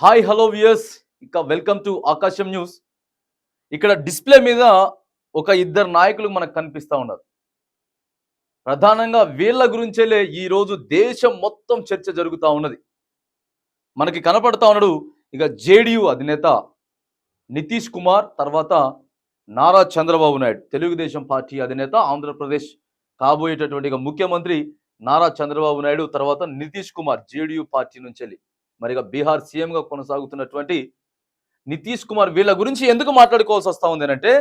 Hi hello viewers ఇక welcome to ఆకాశం news ఇక్కడ డిస్ప్లే మీద ఒక ఇద్దరు నాయకులు మనకు కనిపిస్తూ ఉన్నారు. ప్రధానంగా వీళ్ళ గురించేలే ఈరోజు దేశం మొత్తం చర్చ జరుగుతూ ఉన్నది. మనకి కనపడతా ఉన్నాడు ఇక జేడియు అధినేత నితీష్ కుమార్ తర్వాత నారా చంద్రబాబు నాయుడు. తెలుగుదేశం పార్టీ అధినేత ఆంధ్రప్రదేశ్ కాబోయేటటువంటి ముఖ్యమంత్రి నారా చంద్రబాబు నాయుడు తర్వాత నితీష్ కుమార్ జేడియు పార్టీ నుంచి వెళ్ళి మరిగా బీహార్ సీఎంగా కొనసాగుతున్నటువంటి నితీష్ కుమార్ వీళ్ళ గురించి ఎందుకు మాట్లాడుకోవాల్సి వస్తూ ఉంది అంటే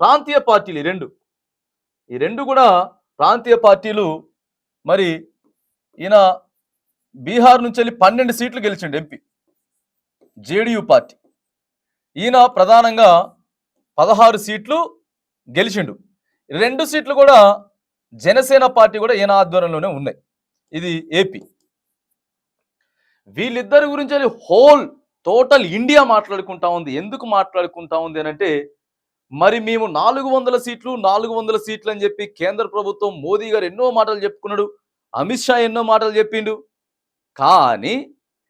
ప్రాంతీయ పార్టీలు ఈ రెండు. ఈ రెండు కూడా ప్రాంతీయ పార్టీలు మరి ఈయన బీహార్ నుంచి వెళ్ళి పన్నెండు సీట్లు గెలిచిండు ఎంపీ. JDU party. ఈయన ప్రధానంగా పదహారు సీట్లు గెలిచిండు. రెండు సీట్లు కూడా జనసేన పార్టీ కూడా ఈయన ఆధ్వర్యంలోనే ఉన్నాయి. ఇది ఏపీ. వీళ్ళిద్దరి గురించి హోల్ టోటల్ ఇండియా మాట్లాడుకుంటా ఉంది. ఎందుకు మాట్లాడుకుంటా ఉంది అని అంటే మరి మేము నాలుగు వందల సీట్లు నాలుగు వందల సీట్లు అని చెప్పి కేంద్ర ప్రభుత్వం మోదీ గారు ఎన్నో మాటలు చెప్పుకున్నాడు అమిత్ షా ఎన్నో మాటలు చెప్పిండు. కానీ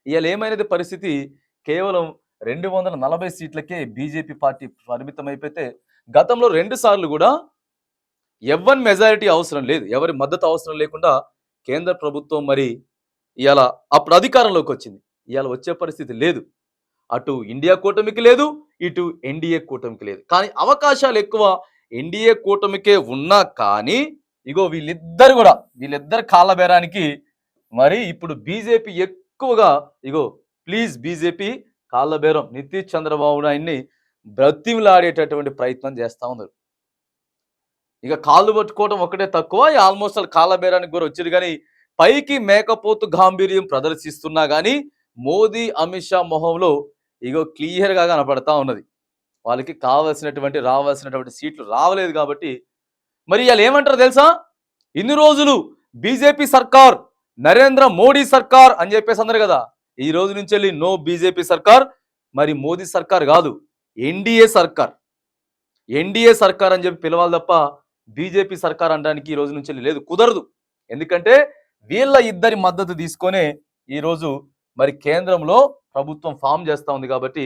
ఇవాళ ఏమైనది పరిస్థితి? కేవలం రెండు వందల నలభై సీట్లకే బీజేపీ పార్టీ పరిమితం అయిపోతే గతంలో రెండు సార్లు కూడా ఎవరి మెజారిటీ అవసరం లేదు ఎవరి మద్దతు అవసరం లేకుండా కేంద్ర ప్రభుత్వం మరి ఇవాళ అప్పుడు అధికారంలోకి వచ్చింది. ఇవాళ వచ్చే పరిస్థితి లేదు. అటు ఇండియా కూటమికి లేదు ఇటు ఎన్డీఏ కూటమికి లేదు. కానీ అవకాశాలు ఎక్కువ. ఎన్డీఏ కూటమికే ఉన్నా కానీ ఇగో వీళ్ళిద్దరు కూడా వీళ్ళిద్దరు కాళ్ళ బేరానికి మరి ఇప్పుడు బీజేపీ ఎక్కువగా ఇగో ప్లీజ్ బీజేపీ కాళ్ళ బేరం. నితీష్ చంద్రబాబు నాయుడిని బ్రతిమిలాడేటటువంటి ప్రయత్నం చేస్తా ఉన్నారు. ఇక కాళ్ళు పట్టుకోవడం ఒకటే తక్కువ. ఆల్మోస్ట్ వాళ్ళు కాళ్ళ బేరానికి కూడా వచ్చారు కానీ పైకి మేకపోతు గాంభీర్యం ప్రదర్శిస్తున్నా కానీ మోదీ అమిత్ షా మొహంలో ఇగో క్లియర్గా కనపడతా ఉన్నది. వాళ్ళకి కావలసినటువంటి రావాల్సినటువంటి సీట్లు రావలేదు కాబట్టి. మరి వాళ్ళు ఏమంటారు తెలుసా? ఇన్ని రోజులు బీజేపీ సర్కార్ నరేంద్ర మోడీ సర్కార్ అని చెప్పేసి అన్నారు కదా. ఈ రోజు నుంచి వెళ్ళి నో బీజేపీ సర్కార్ మరి మోదీ సర్కార్ కాదు ఎన్డీఏ సర్కార్. ఎన్డీఏ సర్కార్ అని చెప్పి పిలవాలి తప్ప బీజేపీ సర్కార్ అనడానికి ఈ రోజు నుంచి లేదు కుదరదు. ఎందుకంటే వీళ్ళ ఇద్దరి మద్దతు తీసుకొనే ఈరోజు మరి కేంద్రంలో ప్రభుత్వం ఫామ్ చేస్తూ ఉంది కాబట్టి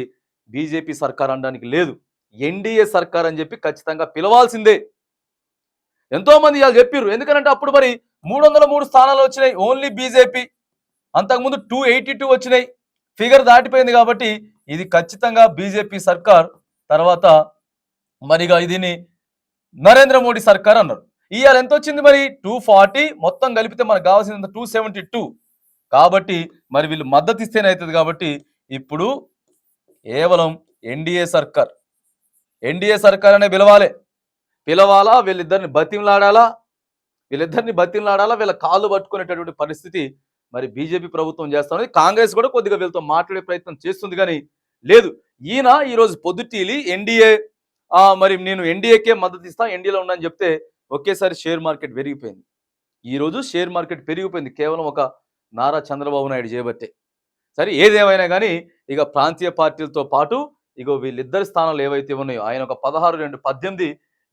బీజేపీ సర్కార్ అనడానికి లేదు. ఎన్డీఏ సర్కార్ అని చెప్పి ఖచ్చితంగా పిలవాల్సిందే. ఎంతో మంది ఇవాళ చెప్పారు ఎందుకంటే అప్పుడు మరి మూడు వందల మూడు స్థానాలు వచ్చినాయి. Only BJP. అంతకుముందు టూ ఎయిటీ టూ వచ్చినాయి. ఫిగర్ దాటిపోయింది కాబట్టి ఇది ఖచ్చితంగా బీజేపీ సర్కార్ తర్వాత మరిగా ఇదిని నరేంద్ర మోడీ సర్కార్ అన్నారు. ఇవాళ ఎంత వచ్చింది మరి? టూ ఫార్టీ మొత్తం కలిపితే మనకు కావాల్సింది టూ సెవెంటీ టూ కాబట్టి మరి వీళ్ళు మద్దతు ఇస్తేనే అవుతుంది కాబట్టి ఇప్పుడు కేవలం ఎన్డీఏ సర్కార్. ఎన్డీఏ సర్కార్ అనే పిలవాలి. పిలవాలా? వీళ్ళిద్దరిని బతిమలాడాలా? వీళ్ళిద్దరిని బతిమలాడాలా? వీళ్ళ కాళ్ళు పట్టుకునేటటువంటి పరిస్థితి మరి బీజేపీ ప్రభుత్వం చేస్తానండి కాంగ్రెస్ కూడా కొద్దిగా వీళ్ళతో మాట్లాడే ప్రయత్నం చేస్తుంది కానీ లేదు. ఈయన ఈరోజు పొద్దుటీలి ఎన్డీఏ మరి నేను ఎన్డీఏకే మద్దతు ఇస్తా ఎన్డీఏలో ఉన్నాను చెప్తే ఒకేసారి షేర్ మార్కెట్ పెరిగిపోయింది. ఈరోజు షేర్ మార్కెట్ పెరిగిపోయింది. కేవలం ఒక నారా చంద్రబాబు నాయుడు చేయబట్టే సరే ఏదేమైనా కానీ ఇక ప్రాంతీయ పార్టీలతో పాటు ఇగో వీళ్ళిద్దరి స్థానాలు ఏవైతే ఉన్నాయో ఆయన ఒక పదహారు రెండు పద్దెనిమిది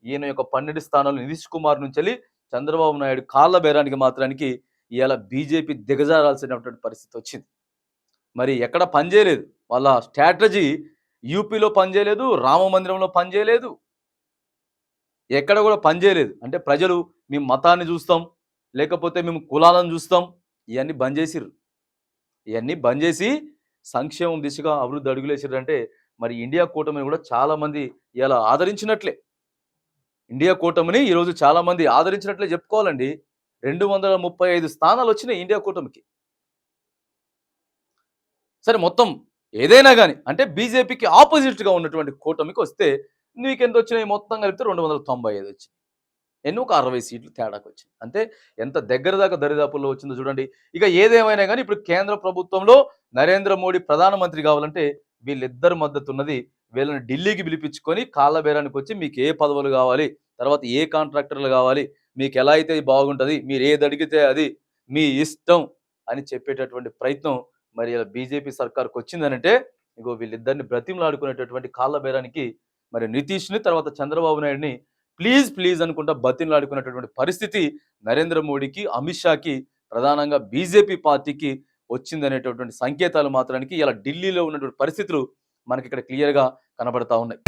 ఈయన యొక్క పన్నెండు స్థానాలు నితీష్ కుమార్ నుంచి వెళ్ళి చంద్రబాబు నాయుడు కాళ్ళ బేరానికి మాత్రానికి ఇవాళ బీజేపీ దిగజారాల్సినటువంటి పరిస్థితి వచ్చింది. మరి ఎక్కడ పనిచేయలేదు. వాళ్ళ స్ట్రాటజీ యూపీలో పనిచేయలేదు రామ మందిరంలో పనిచేయలేదు. ఎక్కడ కూడా పనిచేయలేదు అంటే ప్రజలు మేము మతాన్ని చూస్తాం లేకపోతే మేము కులాలను చూస్తాం ఇవన్నీ బంద్ చేసిర్రు. ఇవన్నీ బంద్ చేసి సంక్షేమం దిశగా అభివృద్ధి అడుగులేసారు అంటే మరి ఇండియా కూటమిని కూడా చాలామంది ఇలా ఆదరించినట్లే. ఇండియా కూటమిని ఈరోజు చాలామంది ఆదరించినట్లే చెప్పుకోవాలండి. రెండు వందల ముప్పై ఐదు స్థానాలు వచ్చినాయి ఇండియా కూటమికి. సరే మొత్తం ఏదైనా కానీ అంటే బీజేపీకి ఆపోజిట్గా ఉన్నటువంటి కూటమికి వస్తే నీకు ఎంత వచ్చినాయి మొత్తం కలిపితే రెండు వందల తొంభై ఐదు వచ్చింది ఎన్నో ఒక అరవై సీట్లు తేడాకు వచ్చింది అంటే ఎంత దగ్గర దాకా దరిదాపుల్లో వచ్చిందో చూడండి. ఇక ఏదేమైనా కానీ ఇప్పుడు కేంద్ర ప్రభుత్వంలో నరేంద్ర మోడీ ప్రధానమంత్రి కావాలంటే వీళ్ళిద్దరు మద్దతు ఉన్నది వీళ్ళని ఢిల్లీకి పిలిపించుకొని కాళ్ళ బేరానికి వచ్చి మీకు ఏ పదవులు కావాలి? తర్వాత ఏ కాంట్రాక్టర్లు కావాలి? మీకు ఎలా అయితే బాగుంటుంది? మీరు ఏది అడిగితే అది మీ ఇష్టం అని చెప్పేటటువంటి ప్రయత్నం మరి ఇలా బీజేపీ సర్కార్కి వచ్చిందనంటే ఇగో వీళ్ళిద్దరిని బ్రతిమలాడుకునేటటువంటి కాళ్ళ బేరానికి మరి నితీష్ని తర్వాత చంద్రబాబు నాయుడిని ప్లీజ్ ప్లీజ్ అనుకుంటా బతిమలాడుకునేటటువంటి పరిస్థితి నరేంద్ర మోడీకి అమిత్ షాకి ప్రధానంగా బీజేపీ పార్టీకి వచ్చిందనేటటువంటి సంకేతాలు మాత్రానికి ఇలా ఢిల్లీలో ఉన్నటువంటి పరిస్థితులు మనకి ఇక్కడ క్లియర్గా కనబడతా ఉన్నాయి.